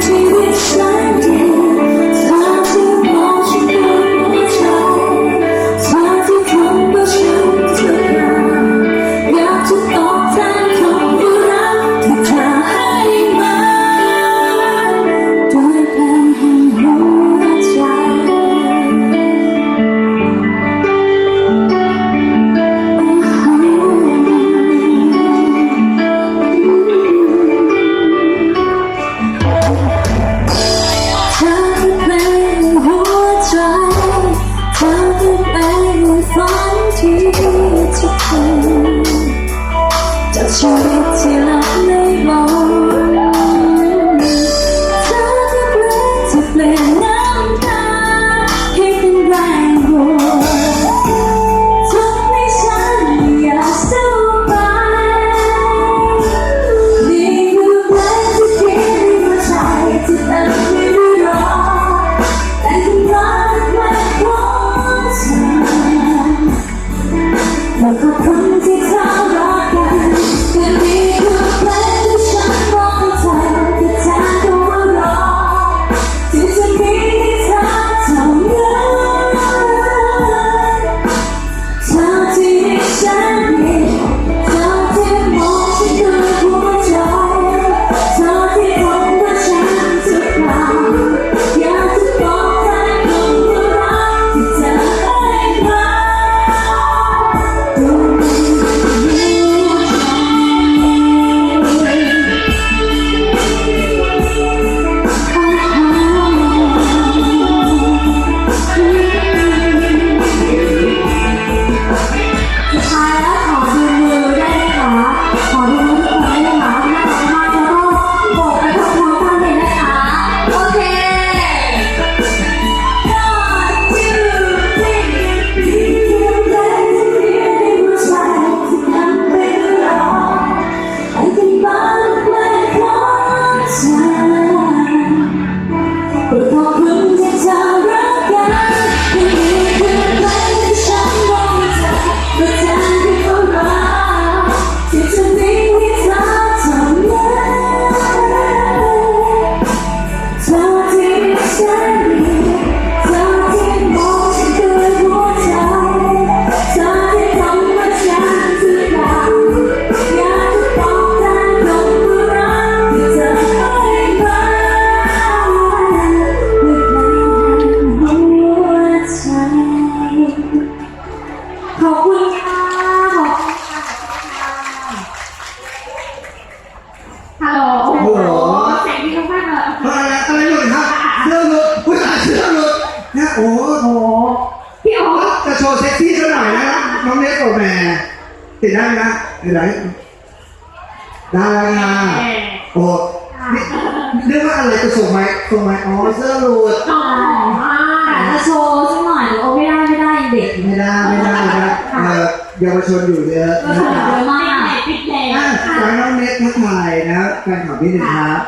To which shines. ที่จะทำจากชีวิตที่ โอ้โหพี่อ๋อจะโชว์เซ็กซี่ซะหน่อยนะน้องเนสโอแม่ติดได้นะติดไหนได้นะโอ้เรียกว่าอะไรจะส่งไหมส่งไหมอ๋อเสื้อหลุดอ๋อแต่จะโชว์สักหน่อยโอ้ไม่ได้ไม่ได้เด็กไม่ได้ไม่ได้นะเยาวชนอยู่เยอะนะครับ มากปิดแดยน้องเนตทักทายนะแฟนคลับนิดนึงครับ